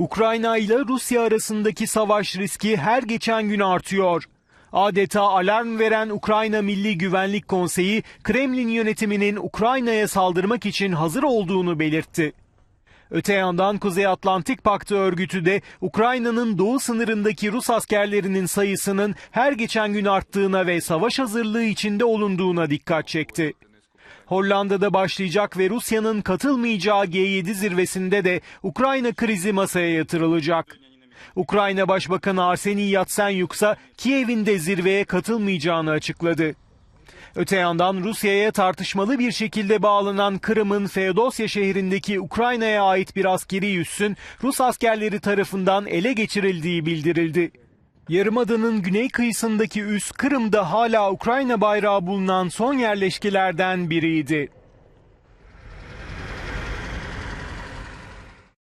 Ukrayna ile Rusya arasındaki savaş riski her geçen gün artıyor. Adeta alarm veren Ukrayna Milli Güvenlik Konseyi, Kremlin yönetiminin Ukrayna'ya saldırmak için hazır olduğunu belirtti. Öte yandan Kuzey Atlantik Paktı örgütü de Ukrayna'nın doğu sınırındaki Rus askerlerinin sayısının her geçen gün arttığına ve savaş hazırlığı içinde olunduğuna dikkat çekti. Hollanda'da başlayacak ve Rusya'nın katılmayacağı G7 zirvesinde de Ukrayna krizi masaya yatırılacak. Ukrayna Başbakanı Arseniy Yatsenyuk ise Kiev'in de zirveye katılmayacağını açıkladı. Öte yandan Rusya'ya tartışmalı bir şekilde bağlanan Kırım'ın Feodosya şehrindeki Ukrayna'ya ait bir askeri üssün Rus askerleri tarafından ele geçirildiği bildirildi. Yarımada'nın güney kıyısındaki üs Kırım'da hala Ukrayna bayrağı bulunan son yerleşkelerden biriydi.